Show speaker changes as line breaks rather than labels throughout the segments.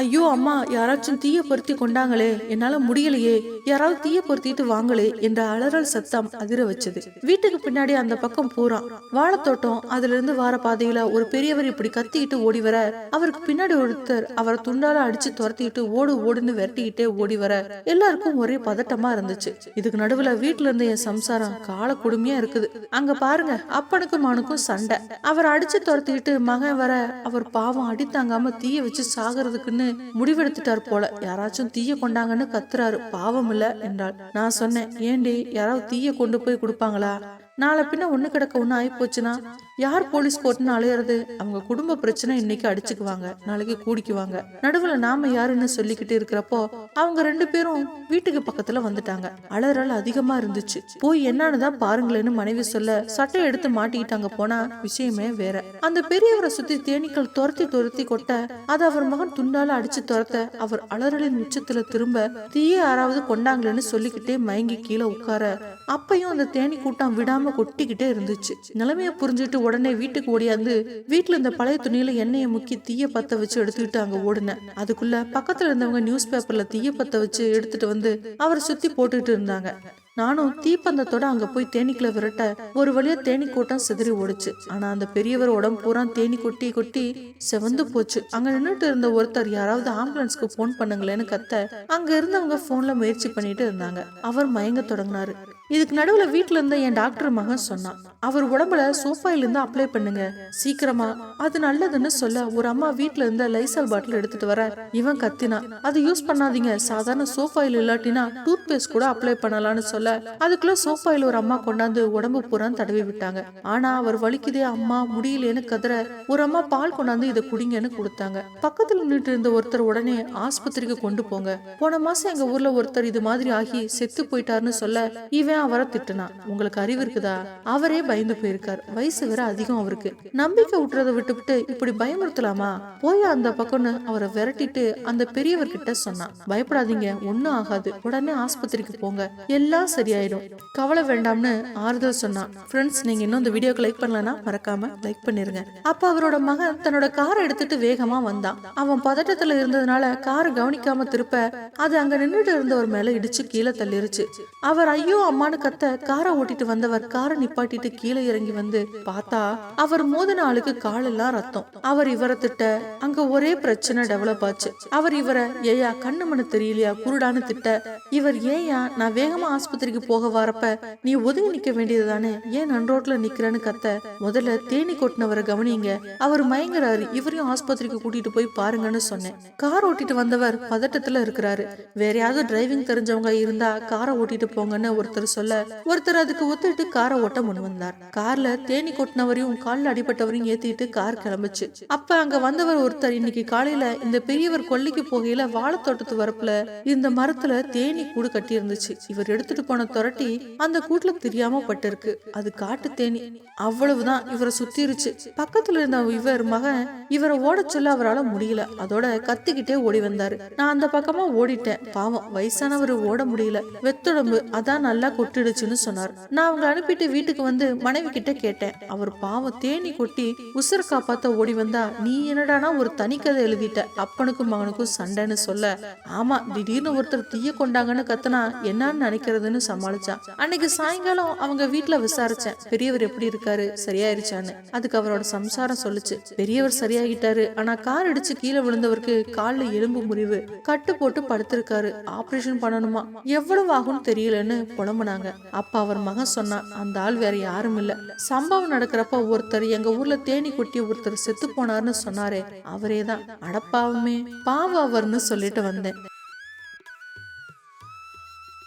ஐயோ அம்மா யாராச்சும் தீய பொருத்தி கொண்டாங்களே என்னால முடியலையே யாராவது தீய பொருத்திட்டு வாங்களே என்ற அலறல் சத்தம் அதிர வச்சது. வீட்டுக்கு பின்னாடி அந்த பக்கம் பூரா வாழைத்தோட்டம் அதுல இருந்து வார பாதையில ஒரு பெரியவர் இப்படி கத்திக்கிட்டு ஓடி வர அவருக்கு பின்னாடி ஒருத்தர் அவரை துண்டால அடிச்சு துரத்திக்கிட்டு ஓடு ஓடுன்னு விரட்டிக்கிட்டே ஓடி வர எல்லாருக்கும் ஒரே பதட்டமா இருந்துச்சு. இதுக்கு நடுவுல வீட்டுல இருந்து என் சம்சாரம் கால கொடுமையா இருக்குது. அங்க பாருங்க அப்பனுக்கும் மனுக்கும் சண்டை. அவர் அடிச்சு துரத்திக்கிட்டு மகன் வர அவர் பாவம் அடி தாங்காம தீய வச்சு சாகிறதுக்குன்னு முடிவெடுத்துட்டார் போல. யாராச்சும் தீய கொண்டாங்கன்னு கத்துறாரு. பாவம் இல்ல என்றாள். நான் சொன்னேன் ஏண்டி யாராவது தீய கொண்டு போய் கொடுப்பாங்களா? நாளை பின்ன ஒண்ணு கிடக்க ஒண்ணு ஆயி போச்சுன்னா யார் போலீஸ் கோர்ட்னு அலையிறது அவங்க குடும்ப பிரச்சனை இன்னைக்கு அடிச்சுக்குவாங்க நாளைக்கு கூடிக்குவாங்க. நடுவுல நாம யாருன்னு சொல்லிக்கிட்டு இருக்கிறப்போ அவங்க ரெண்டு பேரும் வீட்டுக்கு பக்கத்துல வந்துட்டாங்க. அலறல் அதிகமா இருந்துச்சு. போய் என்னன்னுதான் பாருங்களேன்னு மனைவி சொல்ல சட்டை எடுத்து மாட்டிக்கிட்டாங்க போனா விஷயமே வேற. அந்த பெரியவரை சுத்தி தேனீக்கள் துரத்தி துரத்தி கொட்ட அது அவர் மகன் துண்டால அடிச்சு துரத்த அவர் அலறலின் உச்சத்துல திரும்ப தீய யாராவது கொண்டாங்களேன்னு சொல்லிக்கிட்டே மயங்கி கீழே உட்கார அப்பையும் அந்த தேனி கூட்டம் விடாம கொட்டிக்கிட்டே இருந்துச்சு. நிலைமைய புரிஞ்சுட்டு உடனே வீட்டுக்கு ஓடியாந்து வீட்டுல இந்த பழைய துணியில எண்ணெயை முக்கி தீய பத்த வச்சு எடுத்துக்கிட்டு அங்க ஓடினேன். அதுக்குள்ள பக்கத்துல இருந்தவங்க நியூஸ் பேப்பர்ல தீய பத்த வச்சு எடுத்துட்டு வந்து அவரை சுத்தி போட்டுட்டு இருந்தாங்க. நானும் தீப்பந்தத்தோட அங்க போய் தேனீக்களை விரட்ட ஒரு வழியா தேனி கூட்டம் சிதறி ஓடுச்சு. ஆனா அந்த பெரியவர் உடம்பு பூரா தேனி கொட்டி கொட்டி செவந்து போச்சு. அங்க நின்னுட்டு இருந்த ஒருத்தர் யாராவது ஆம்புலன்ஸ்க்கு போன் பண்ணுங்களேன்னு கத்த அங்க இருந்தவங்க போன்ல முயற்சி பண்ணிட்டு இருந்தாங்க. அவர் மயங்க தொடங்கினாரு. இதுக்கு நடுவுல வீட்ல இருந்த என் டாக்டர் மகன் சொன்னான் அவர் உடம்புல சோஃபாயில இருந்து அப்ளை பண்ணுங்க. சீக்கிரமா. அது நல்லதுன்னு சொல்ல ஒரு அம்மா வீட்ல இருந்த லைசால் பாட்டில் எடுத்துட்டு வர. இவன் கத்தினா அது யூஸ் பண்ணாதீங்க. சாதாரண சோஃபாயில் இல்லாட்டினா டூத் பேஸ்ட் கூட அப்ளை பண்ணலாம்னு சொல்ல. அதுக்குள்ள சோஃபாயில் ஒரு அம்மா கொண்டாந்து உடம்பு பூரா தடவி விட்டாங்க. ஆனா அவர் வலிக்குதே அம்மா முடியலேன்னு கதற. ஒரு அம்மா பால் கொண்டாந்து இதை குடிங்கன்னு கொடுத்தாங்க. பக்கத்துல நின்றுட்டு இருந்த ஒருத்தர் உடனே ஆஸ்பத்திரிக்கு கொண்டு போங்க. போன மாசம் எங்க ஊர்ல ஒருத்தர் இது மாதிரி ஆகி செத்து போயிட்டாருன்னு சொல்ல இவன் அவரை திட்டுனான் உங்களுக்கு அறிவு இருக்குதா? அவரே பயந்து போயிருக்கார். வயசு வேற அதிகம் அவருக்கு. நம்பிக்கை விட்டுறதை விட்டுவிட்டு இப்படி பயமுறுத்தலாமா? போய் அந்த பக்கம்னு அவரை விரட்டிட்டு அந்த பெரியவர்கிட்ட சொன்னான் பயப்படாதீங்க ஒன்னும் ஆகாது. உடனே ஆஸ்பத்திரிக்கு போங்க. எல்லாம் சரியாயிடும். கவலை வேண்டாம்னு ஆறுதல் சொன்னான் ஃப்ரெண்ட்ஸ் நீங்க இன்னும் இந்த வீடியோக்கு லைக் பண்ணலனா மறக்காம லைக் பண்ணிருங்க. அப்ப அவரோட மகன் தன்னோட காரை எடுத்துட்டு வேகமா வந்தான். அவன் பதட்டத்துல இருந்ததுனால காரை கவனிக்காம திருப்ப அது அங்க நின்றுட்டு இருந்தவர் மேல இடிச்சு கீழே தள்ளிருச்சு. அவர் ஐயோ அம்மா அம்மான்னு கத்த காரை ஓட்டிட்டு வந்தவர் காரை நிப்பாட்டிட்டு கீழே இறங்கி வந்து பார்த்தா அவர் மோதின ஆளுக்கு காலெல்லாம் ரத்தம். அவர் இவரை திட்ட அங்க ஒரே பிரச்சனை டெவலப் ஆச்சு. அவர் இவரை ஏயா கண்ணு மண்ணு தெரியலையா? குருடான்னு திட்ட. இவர் ஏயா நான் வேகமா ஆஸ்பத்திரிக்கு போக வரப்ப நீ ஒதுங்கி நிக்க வேண்டியதுதானே ஏன் நன்றோட்ல நிக்கிறேன்னு கத்த? முதல்ல தேனி கொட்டினவரை கவனிங்க. அவர் மயங்குறாரு. இவரையும் ஆஸ்பத்திரிக்கு கூட்டிட்டு போய் பாருங்கன்னு சொன்னேன். கார் ஓட்டிட்டு வந்தவர் பதட்டத்துல இருக்கிறாரு. வேற யாராவது டிரைவிங் தெரிஞ்சவங்க இருந்தா காரை ஓட்டிட்டு போங்கன்னு ஒருத்தர் சொல்ல ஒருத்தர் அதுக்கு ஒத்துட்டு காரை ஓட்ட முன் வந்தார். கார்ல தேனி கொட்டினவரையும் கால்ல அடிபட்டவரையும் ஏத்திட்டு கார் கிளம்புச்சு. அப்ப அங்க வந்தவர் ஒருத்தர் இன்னைக்கு காலையில இந்த பெரியவர் கொல்லிக்கு போகையில வாழைத்தோட்டத்து வரப்புல இந்த மரத்துல தேனி கூடு கட்டி இருந்துச்சு இவர் எடுத்துட்டு போன துரட்டி அந்த கூட்டுல தெரியாம பட்டிருக்கு. அது காட்டு தேனி. அவ்வளவுதான் இவரை சுத்திருச்சு. பக்கத்துல இருந்த இவர் மகன் இவரை ஓட சொல்ல அவரால முடியல. அதோட கத்திக்கிட்டே ஓடி வந்தாரு. நான் அந்த பக்கமா ஓடிட்டேன். பாவம் வயசானவர் ஓட முடியல. வெத்துடம்பு அதான் நல்லா கொட்டிடுச்சுன்னு சொன்னார். நான் அவங்க அனுப்பிட்டு வீட்டுக்கு வந்து மனைவி கிட்ட கேட்டேன். அவர் பாவம் தேனி கொட்டி உசுர காப்பாத்த ஓடி வந்தா நீ என்னடானா ஒரு தனி கதை எழுதிட்ட. அப்பனுக்கும் மகனுக்கும் சண்டைன்னு சொல்ல. ஆமா திடீர்னு ஒருத்தர் தீய கொண்டாங்கன்னு கத்துனா என்னன்னு நினைக்கிறதுன்னு சமாளிச்சான். அன்னைக்கு சாயங்காலம் அவங்க வீட்டுல விசாரிச்சேன். பெரியவர் எப்படி இருக்காரு? சரியாயிருச்சான்னு. அதுக்கு அவரோட சம்சாரம் சொல்லுச்சு. பெரியவர் சரியாகிட்டாரு. ஆனா கார் அடிச்சு கீழே விழுந்தவருக்கு கால்ல எலும்பு முறிவு. கட்டு போட்டு படுத்திருக்காரு. ஆபரேஷன் பண்ணணுமா? எவ்வளவு ஆகும்னு தெரியலன்னு புலம்புனாங்க அப்ப அவர் மகன் சொன்னான் அந்த ஆள் வேற யாரும் இல்ல. சம்பவம் நடக்கிறப்ப ஒருத்தர் எங்க ஊர்ல தேனி கொட்டி ஒருத்தர் செத்து போனாருன்னு சொன்னாரே அவரே தான். அடப்பாவுமே. பாவ அவர்னு சொல்லிட்டு வந்தேன்.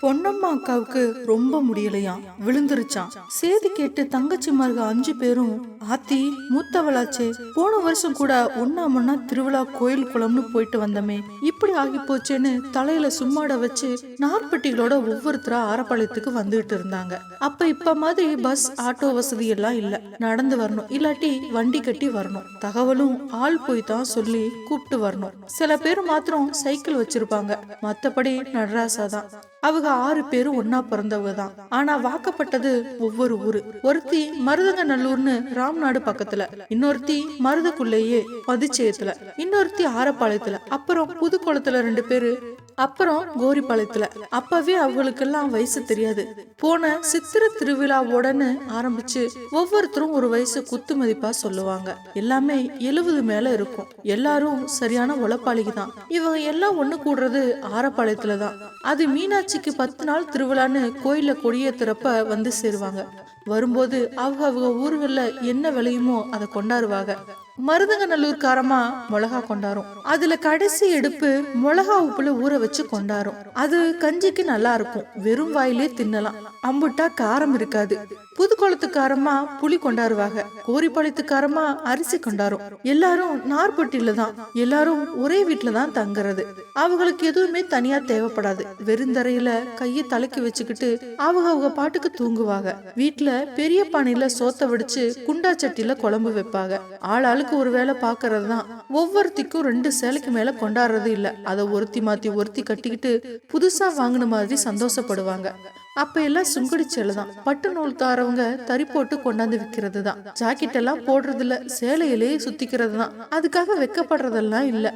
பொன்னம்மா அக்காவுக்கு ரொம்ப முடியலையாம். விழுந்துருச்சான் சேதி கேட்டு தங்கச்சி தங்கச்சிமார்க அஞ்சு பேரும் ஆத்தி மூத்தவளாச்சே போன வருஷம் கூட ஒன்னா முன்னா திருவிழா கோயில் குளம்னு போயிட்டு வந்தமே. இப்படி ஆகி போச்சேன்னு தலையில சும்மாட வச்சு நார்பட்டிகளோட ஒவ்வொருத்தரா ஆரப்பாளையத்துக்கு வந்துகிட்டு இருந்தாங்க. அப்ப இப்ப மாதிரி பஸ் ஆட்டோ வசதி எல்லாம் இல்ல. நடந்து வரணும். இல்லாட்டி வண்டி கட்டி வரணும். தகவலும் ஆள் போய் தான் சொல்லி கூப்பிட்டு வரணும். சில பேர் மாத்திரம் சைக்கிள் வச்சிருப்பாங்க. மத்தபடி நடராசா தான். அவங்க ஆறு பேரும் ஒன்னா பிறந்தவங்க தான். ஆனா வாக்கப்பட்டது ஒவ்வொரு ஊரு. ஒருத்தி மருதங்க நல்லூர்னு ராம்நாடு பக்கத்துல. இன்னொருத்தி மருதக்குள்ளேயே பதிச்சயத்துல இன்னொருத்தி ஆரப்பாளையத்துல. அப்புறம் புதுக்குளத்துல ரெண்டு பேரு அப்புறம் கோரிப்பாளையத்துல அப்பவே அவங்களுக்கெல்லாம் வயசு தெரியாது. போன சித்திர திருவிழாவோடன்னு ஆரம்பிச்சு ஒவ்வொருத்தரும் ஒரு வயசு குத்து மதிப்பா சொல்லுவாங்க. எல்லாமே எழுபது மேல இருக்கும். எல்லாரும் சரியான உழைப்பாளிக்கு தான். இவங்க எல்லாம் ஒண்ணு கூடுறது ஆரப்பாளையத்துல தான். அது மீனாட்சிக்கு பத்து நாள் திருவிழான்னு கோயில கொடியேத்துறப்ப வந்து சேருவாங்க. வரும்போது அவங்க அவங்க ஊர்களில் என்ன விளையுமோ அதை கொண்டாடுவாங்க. மருதங்கநல்லூர் காரமா மிளகா கொண்டாரும். அதுல கடைசி எடுப்பு மிளகா உப்புல ஊற வச்சு கொண்டாரும். அது கஞ்சிக்கு நல்லா இருக்கும். வெறும் வாயிலே தின்னலாம். அம்புட்டா காரம் இருக்காது. புதுக்குளத்துக்காரமா புளி கொண்டாடுவாங்க கோரிப்பாளையத்துக்காரமா அரிசி கொண்டாரும். எல்லாரும் நார்பட்டியில தான் எல்லாரும் ஒரே வீட்டுல தான் தங்குறது. அவங்களுக்கு எதுவுமே தனியா தேவைப்படாது. வெறுந்தரையில கையை தலைக்கு வச்சுக்கிட்டு அவங்க அவங்க பாட்டுக்கு தூங்குவாங்க. வீட்டுல பெரிய பானையில சோத்த வடிச்சு குண்டா சட்டில குழம்பு வைப்பாங்க. ஆள் ஆளுக்கு ஒரு வேலை பாக்குறது தான் ஒவ்வொருத்திக்கும் ரெண்டு சேலைக்கு மேல கொண்டாடுறது இல்ல. அதை ஒருத்தி மாத்தி ஒருத்தி கட்டிக்கிட்டு புதுசா வாங்கின மாதிரி சந்தோஷப்படுவாங்க. அப்ப எல்லாம் சுங்குடி சேலை தான் பட்டு நூல் தாரவங்க தறி போட்டு கொண்டாந்து விற்கிறது தான் ஜாக்கெட் எல்லாம் போடுறது இல்ல சேலையிலேயே சுத்திக்கிறது தான் அதுக்காக வெக்கப்படுறதெல்லாம் இல்ல.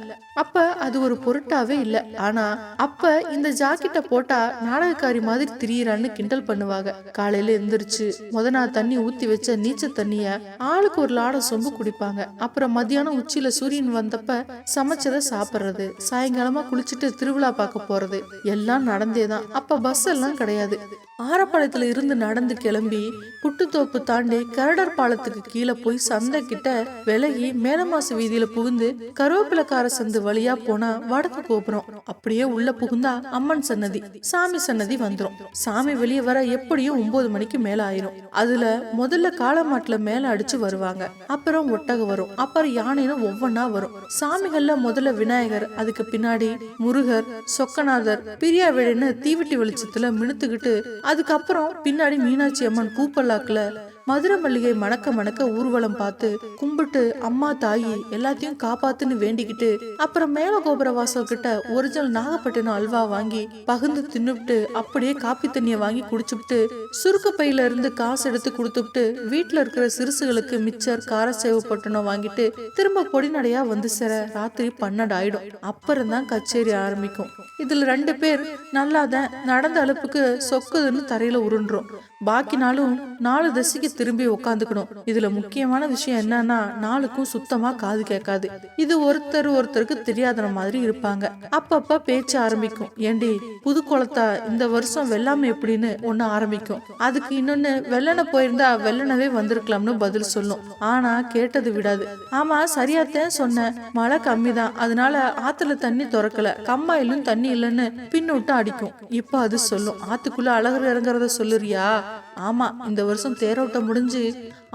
அப்ப அது ஒரு பொருட்டாவே இல்ல. ஆனா அப்ப இந்த ஜாக்கெட்டை போட்டா நாடகக்காரி மாதிரி திரியறான்னு கிண்டல் பண்ணுவாங்க. காலையில எந்திரிச்சு முத நாள் தண்ணி ஊத்தி வச்ச நீச்சல் தண்ணிய ஆளுக்கு ஒரு லாடம் சொம்பு குடிப்பாங்க. அப்புறம் மத்தியானம் உச்சியில சூரியன் வந்தப்ப சமைச்சதை சாப்பிடுறது. சாயங்காலமா குளிச்சுட்டு திருவிழா பார்க்க போறது. எல்லாம் நடந்தேதான். அப்ப பஸ் எல்லாம் கிடையாது. ஆரப்பாளையத்துல இருந்து நடந்து கிளம்பி புட்டுத்தோப்பு தாண்டி கரடர் பாலத்துக்கு கீழே போய் சந்தை கிட்ட விலகி மேலமாசு வீதியில புகுந்து கருவேப்பிலக்கார சந்து வழியா போனா வடக்கு கோபுரம். அப்படியே உள்ள புகுந்தா அம்மன் சன்னதி சாமி சன்னதி வந்துரும். சாமி வெளியே வர எப்படியும் ஒன்பது மணிக்கு மேல ஆயிரும். அதுல முதல்ல காலமாட்டுல மேல அடிச்சு வருவாங்க. அப்புறம் ஒட்டகம் வரும். அப்புறம் யானைன்னு ஒவ்வொன்னா வரும். சாமிகள்ல முதல்ல விநாயகர் அதுக்கு பின்னாடி முருகர் சொக்கநாதர் பிரியாவிடன்னு தீவெட்டி வெளிச்சத்துல மினுத்துக்கிட்டு அதுக்கப்புறம் பின்னாடி மீனாட்சி அம்மன் பூப்பல்லாக்குல மதுரை மல்லிகை மணக்க மணக்க ஊர்வலம் பார்த்து கும்பிட்டு அம்மா தாயி எல்லாத்தையும் காப்பாத்துன்னு வேண்டிக்கிட்டு அப்புறம் மேல கோபுர வாசல் கிட்ட ஒரிஜினல் நாகப்பட்டினம் அல்வா வாங்கி பகிர்ந்து தின்னுபிட்டு அப்படியே காப்பி தண்ணிய வாங்கி குடிச்சுப்புட்டு சுருக்க பையில இருந்து காசு எடுத்து கொடுத்துட்டு வீட்டுல இருக்கிற சிறுசுகளுக்கு மிச்சர் கார சேவு வாங்கிட்டு திரும்ப பொடிநடையா வந்து சேர ராத்திரி பன்னெண்டு ஆயிடும். அப்புறம் தான் கச்சேரி ஆரம்பிக்கும். இதுல ரெண்டு பேர் நல்லாதான் நடந்த அளப்புக்கு சொக்குதுன்னு தரையில உருண்டுரும் பாக்கி நாளும் நாலு திசைக்கு திரும்பி உக்காந்துக்கணும். இதுல முக்கியமான விஷயம் என்னன்னா நாளுக்கும் சுத்தமா காது கேட்காது. இது ஒருத்தர் ஒருத்தருக்கு தெரியாத மாதிரி இருப்பாங்க. அப்பப்ப பேச்சு ஆரம்பிக்கும். ஏண்டி புது குளத்தா இந்த வருஷம் வெள்ளாமை எப்படின்னு ஒண்ணு ஆரம்பிக்கும். அதுக்கு இன்னொன்னு வெள்ளன போயிருந்தா வெள்ளனவே வந்திருக்கலாம்னு பதில் சொல்லும். ஆனா கேட்டது விடாது. ஆமா சரியாத்தான் சொன்னேன். மழை கம்மி தான் அதனால ஆத்துல தண்ணி திறக்கல. கம்மாயிலும் தண்ணி இல்லைன்னு பின்னூட்டு அடிக்கும். இப்ப அது சொல்லும். ஆத்துக்குள்ள அழகர் இறங்குறத சொல்லுறியா? ஆமா இந்த வருஷம் தேரோட்டம் முடிஞ்சு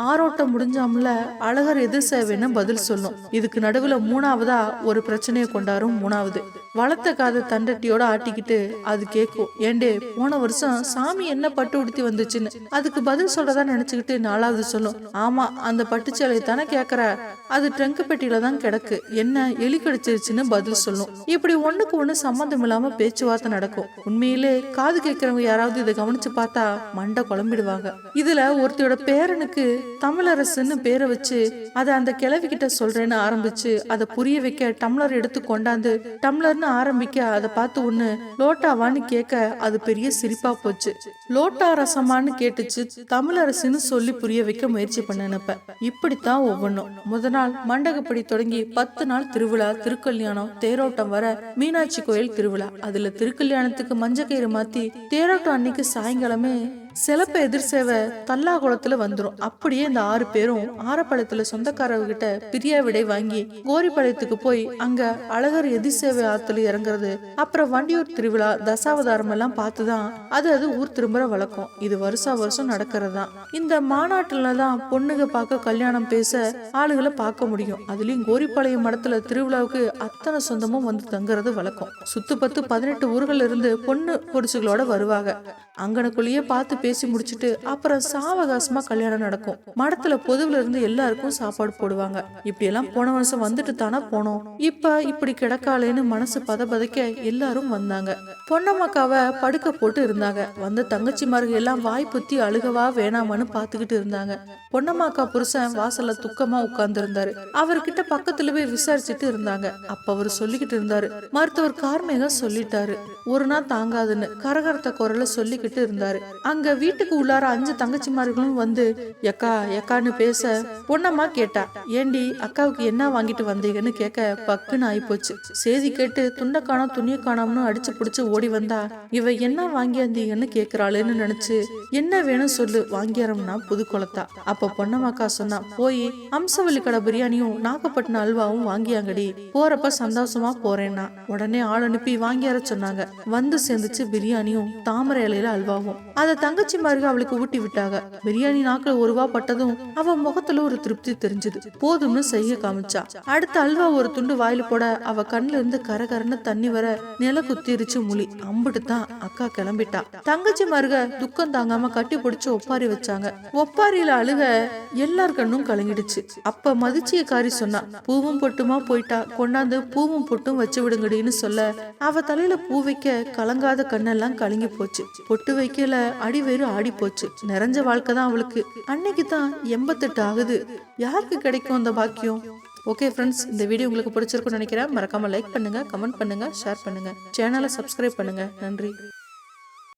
ஆரோட்டம் முடிஞ்சாமல அழகர் எது சேவைன்னு பதில் சொல்லும். இதுக்கு நடுவுல மூணாவதா ஒரு பிரச்சனையை கொண்டாரும் மூணாவது. வளர்த்த காத தண்டட்டியோட ஆட்டிக்கிட்டு அது கேட்கும் ஏண்டே போன வருஷம் சாமி என்ன பட்டு உடுத்தி வந்துச்சுன்னு. அதுக்கு பதில் சொல்றதா நினைச்சுக்கிட்டு நாலாவது சொல்லும். ஆமா அந்த பட்டுச்சேலை தானே கேக்குற. அது ட்ரங்க் பெட்டியில தான் கிடக்கு. என்ன எலி கிடைச்சிருச்சுன்னு பதில் சொல்லும். இப்படி ஒண்ணுக்கு ஒண்ணு சம்மந்தம் இல்லாம பேச்சுவார்த்தை நடக்கும். உண்மையிலே காது கேட்கிறவங்க யாராவது இதை கவனிச்சு பார்த்தா மண்டை குழம்பு கிளம்பிடுவாங்க இதுல ஒருத்தையோட பேரனுக்கு தமிழரசுன்னு பேரை வச்சு அதை அந்த கிளவி கிட்ட சொல்றேன்னு ஆரம்பிச்சு அதை புரிய வைக்க டம்ளர் எடுத்து கொண்டாந்து டம்ளர்னு ஆரம்பிக்க அதை பார்த்து ஒண்ணு லோட்டாவான்னு கேட்க அது பெரிய சிரிப்பா போச்சு. லோட்டா ரசமான்னு கேட்டுச்சு தமிழரசுன்னு சொல்லி புரிய வைக்க முயற்சி பண்ணனப்ப. இப்படித்தான் ஒவ்வொன்றும். முத நாள் மண்டகப்படி தொடங்கி பத்து நாள் திருவிழா திருக்கல்யாணம் தேரோட்டம் வர மீனாட்சி கோயில் திருவிழா. அதுல திருக்கல்யாணத்துக்கு மஞ்சக்கயிறு மாத்தி தேரோட்டம் அன்னைக்கு சாயங்காலமே சிலப்ப எதிர் சேவை தல்லாகுளத்துல வந்துடும் அப்படியே இந்த ஆறு பேரும் ஆரப்பாளையத்துல சொந்தக்காரர்கிட்ட பிரியா விடை வாங்கி கோரிப்பாளையத்துக்கு போய் அங்க அழகர் எதிர் சேவை ஆத்துல இறங்குறது அப்புறம் வண்டியூர் திருவிழா தசாவதாரம் எல்லாம் பார்த்துதான் அது அது ஊர் திரும்புற வழக்கம். இது வருஷா வருஷம் நடக்கிறது தான் இந்த மாநாட்டுல தான் பொண்ணுங்க பார்க்க கல்யாணம் பேச ஆளுகளை பார்க்க முடியும். அதுலயும் கோரிப்பாளையம் மடத்துல திருவிழாவுக்கு அத்தனை சொந்தமும் வந்து தங்குறது வழக்கம். சுத்து பத்து பதினெட்டு ஊர்கள் இருந்து பொண்ணு பொடிச்சுகளோட வருவாங்க. அங்கனக்குள்ளேயே பார்த்து பேசி முடிச்சிட்டு அப்புறம் சாவகாசமா கல்யாணம் நடக்கும். மடத்துல பொதுவுல இருந்து எல்லாருக்கும் சாப்பாடு போடுவாங்க. இப்படி எல்லாம் போன வருஷம் வந்துட்டு தானே போனோம். இப்ப இப்படி கிடக்காளேன்னு மனசு பதபதைக்க எல்லாரும் வந்தாங்க. பொன்னம்மாக்காவை படுக்க போட்டு இருந்தாங்க. வந்த தங்கச்சிமார்கள் எல்லாம் வாய் புத்தி அழுகவா வேணாமான்னு பாத்துக்கிட்டு இருந்தாங்க. பொன்னம்மாக்கா புருஷன் வாசல்ல துக்கமா உட்கார்ந்து இருந்தாரு அவர்கிட்ட பக்கத்துல போய் விசாரிச்சுட்டு இருந்தாங்க. அப்ப அவர் சொல்லிக்கிட்டு இருந்தாரு. மருத்துவர் கார்மேகம் சொல்லிட்டாரு. ஒரு நாள் தாங்காதுன்னு கரகரத்த குரல சொல்லிக்கிட்டு இருந்தாரு. அங்க வீட்டுக்கு உள்ளார அஞ்சு தங்கச்சிமார்களும் வந்து எக்கா எக்கான்னு பேச பொன்னம்மா கேட்டா. ஏண்டி அக்காவுக்கு என்ன வாங்கிட்டு வந்தீங்கன்னு கேட்க பக்குன்னு ஆயிப்போச்சு. செய்தி கேட்டு துண்டை காணோம் துணியை காணோம்னு அடிச்சு பிடிச்சு ஓடி வந்தா இவ என்ன வாங்கியாந்தீங்கன்னு கேக்குறாளுன்னு நினைச்சு என்ன வேணும் சொல்லு வாங்கியாரம்னா புது குளத்தா. அப்ப பொன்னம்மாக்கா சொன்னா போய் அம்சவல்லி கடை பிரியாணியும் நாகப்பட்டினம் அல்வாவும் வாங்கியாங்கடி போறப்ப சந்தோஷமா போறேன்னா. உடனே ஆள் அனுப்பி வாங்கியார சொன்னாங்க. வந்து சேர்ந்துச்சு பிரியாணியும் தாமரை இலையில அல்வாவும். அதை தங்கச்சி மாருக அவளுக்கு ஊட்டி விட்டாங்க. பிரியாணி நாக்குல ஒரு ரூபா பட்டதும் அவ முகத்துல ஒரு திருப்தி தெரிஞ்சது. போதும்னு செய்ய காமிச்சா. அடுத்த அல்வா ஒரு துண்டு வாயில போட அவ கண்ணுல இருந்து கரகரன்னு தண்ணி வர நில குத்திருச்சு முழி. அம்பிட்டு தான் அக்கா கிளம்பிட்டா. தங்கச்சி மாருக துக்கம் தாங்காம கட்டி பிடிச்சு ஒப்பாரி வச்சாங்க. ஒப்பாரியில அழுக எல்லார் கண்ணும் கலங்கிடுச்சு. அப்ப மதிச்சிய காரி சொன்னா பூவும் பொட்டுமா போயிட்டா. கொண்டாந்து பூவும் பொட்டும் வச்சு விடுங்கடின்னு சொல்ல அவ தலையில பூ வைக்க கலங்காத கண்ணெல்லாம் கலங்கி போச்சு. பொட்டு வைக்கல அடி வேறு ஆடி போச்சு நிறைஞ்ச வாழ்க்கை தான் அவளுக்கு. அன்னைக்கு தான் எண்பத்தெட்டு ஆகுது. யாருக்கு கிடைக்கும் அந்த பாக்கியம்? ஓகே ஃப்ரெண்ட்ஸ் இந்த வீடியோ உங்களுக்கு பிடிச்சிருக்கும்னு நினைக்கிறேன். மறக்காம லைக் பண்ணுங்க கமெண்ட் பண்ணுங்க ஷேர் பண்ணுங்க. சேனலை சப்ஸ்கிரைப் பண்ணுங்க. நன்றி.